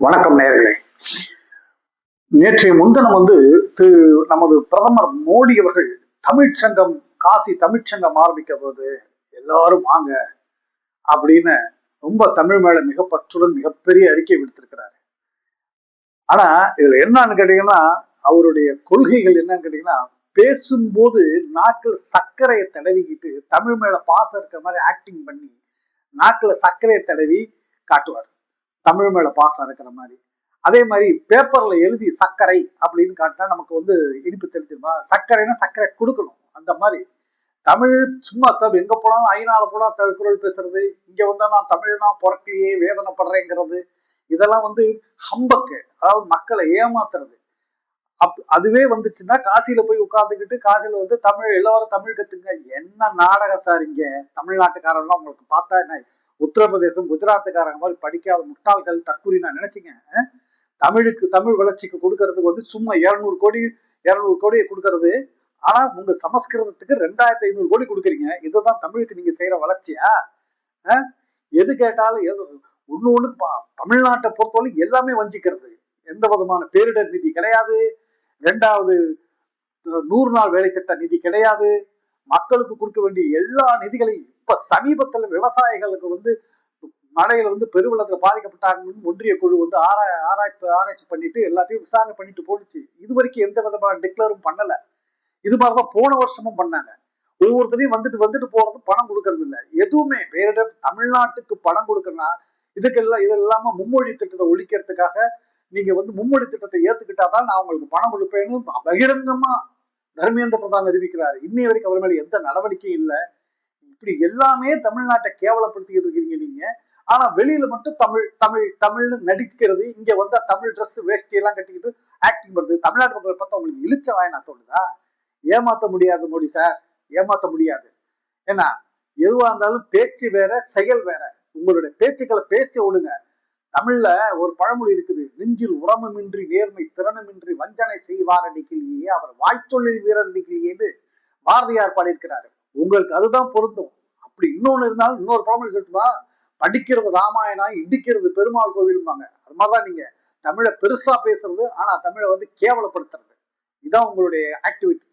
வணக்கம் நேர்களே நேற்றைய முன்தினம் வந்து திரு நமது பிரதமர் மோடி அவர்கள் தமிழ்ச்சங்கம் காசி தமிழ்ச்சங்கம் ஆரம்பிக்க போது எல்லாரும் வாங்க அப்படின்னு ரொம்ப தமிழ் மேல மிக பற்றுடன் மிகப்பெரிய அறிக்கை விடுத்திருக்கிறாரு. ஆனா இதுல என்னன்னு கேட்டீங்கன்னா அவருடைய கொள்கைகள் என்னன்னு கேட்டீங்கன்னா பேசும்போது நாக்கில் சர்க்கரையை தடவிக்கிட்டு தமிழ் மேல பாசம் இருக்கிற மாதிரி ஆக்டிங் பண்ணி நாக்குல சர்க்கரையை தடவி காட்டுவார். தமிழ் மேல பாசம் இருக்கிற மாதிரி. அதே மாதிரி பேப்பர்ல எழுதி சர்க்கரை அப்படின்னு காட்டினா நமக்கு வந்து இனிப்பு தெரிஞ்சிருமா சர்க்கரைன்னா சர்க்கரை கொடுக்கணும். அந்த மாதிரி. தமிழ் சும்மா தவிர எங்க போனாலும் ஐநால போனா குரல் பேசுறது இங்க வந்தா நான் தமிழ்னா பிறக்கலையே வேதனைப்படுறேங்கிறது. இதெல்லாம் வந்து ஹம்பக்கு அதாவது மக்களை ஏமாத்துறது. அப் அதுவே வந்துச்சுன்னா காசியில போய் உட்காந்துக்கிட்டு காசியில வந்து தமிழ் எல்லாரும் தமிழ் கத்துங்க. என்ன நாடகம் சார் இங்க? தமிழ்நாட்டுக்காரன்லாம் உங்களுக்கு பார்த்தா என்ன உத்தரப்பிரதேசம் குஜராத்துக்காரங்க மாதிரி படிக்காத முட்டாள்கள் தற்கூரி நான் நினைச்சிங்க. தமிழுக்கு தமிழ் வளர்ச்சிக்கு கொடுக்கறதுக்கு வந்து சும்மா இரநூறு கோடி இரநூறு கோடியை கொடுக்கறது. ஆனா உங்க சமஸ்கிருதத்துக்கு ரெண்டாயிரத்தி ஐநூறு கோடி கொடுக்குறீங்க. இதுதான் தமிழுக்கு நீங்க செய்யற வளர்ச்சியா? எது கேட்டாலும் எது ஒன்று ஒன்று தமிழ்நாட்டை பொறுத்தவரை எல்லாமே வஞ்சிக்கிறது. எந்த விதமான பேரிடர் நிதி கிடையாது. ரெண்டாவது நூறு நாள் வேலை திட்ட நிதி கிடையாது. மக்களுக்கு கொடுக்க வேண்டிய எல்லா நிதிகளையும் இப்ப சமீபத்துல விவசாயிகளுக்கு வந்து மழையில வந்து பெருவெள்ளத்துல பாதிக்கப்பட்டாங்கன்னு ஒன்றிய குழு வந்து ஆராய் ஆராய்ச்சி ஆராய்ச்சி பண்ணிட்டு எல்லாத்தையும் விசாரணை பண்ணிட்டு போடுச்சு இது வரைக்கும் எந்த விதமான டிக்ளரும் பண்ணல. இது மாதிரிதான் போன வருஷமும் பண்ணாங்க. ஒவ்வொருத்தரையும் வந்துட்டு வந்துட்டு போறது பணம் கொடுக்கறது இல்லை. எதுவுமே பேரிடர் தமிழ்நாட்டுக்கு பணம் கொடுக்கறனா இதுக்கெல்லாம் இது இல்லாம மும்மொழி திட்டத்தை ஒழிக்கிறதுக்காக நீங்க வந்து மும்மொழி திட்டத்தை ஏத்துக்கிட்டாதான் நான் உங்களுக்கு பணம் கொடுப்பேன்னு பகிரங்கமா தர்மேந்திர பிரதான் அறிவிக்கிறார் இன்னை வரைக்கும் அவர் மேல எந்த நடவடிக்கையும் இல்லை. இப்படி எல்லாமே தமிழ்நாட்டை கேவலப்படுத்திக்கிட்டு இருக்கிறீங்க நீங்க. ஆனா வெளியில மட்டும் தமிழ் தமிழ் தமிழ்னு நடிக்கிறது இங்க வந்தா தமிழ் ட்ரெஸ் வேஷ்டி எல்லாம் கட்டிக்கிட்டு ஆக்டிங் பண்ணுறது தமிழ்நாட்டு மக்கள் பார்த்தா உங்களுக்கு இழிச்ச வாயனா தோணுதா ஏமாத்த முடியாது மோடி சார். ஏமாத்த முடியாது. ஏன்னா எதுவா இருந்தாலும் பேச்சு வேற செயல் வேற. உங்களுடைய பேச்சுக்களை பேச்சு விடுங்க. தமிழ்ல ஒரு பழமொழி இருக்குது நெஞ்சில் உரமமின்றி நேர்மை திறனமின்றி வஞ்சனை செய்வார் அடிக்கலையே அவர் வாய்த்தொழில் வீரர் அடிக்கலையேன்னு பாரதியார் பாடியிருக்கிறாரு. உங்களுக்கு அதுதான் பொருந்தும் அப்படி இன்னொன்னு இருந்தாலும் இன்னொரு பழமொழி சொல்லட்டுமா? படிக்கிறது ராமாயணம் இடிக்கிறது பெருமாள் கோவிலுமாங்க அது மாதிரிதான் நீங்க தமிழை பெருசா பேசுறது ஆனா தமிழை வந்து கேவலப்படுத்துறது. இதுதான் உங்களுடைய ஆக்டிவிட்டி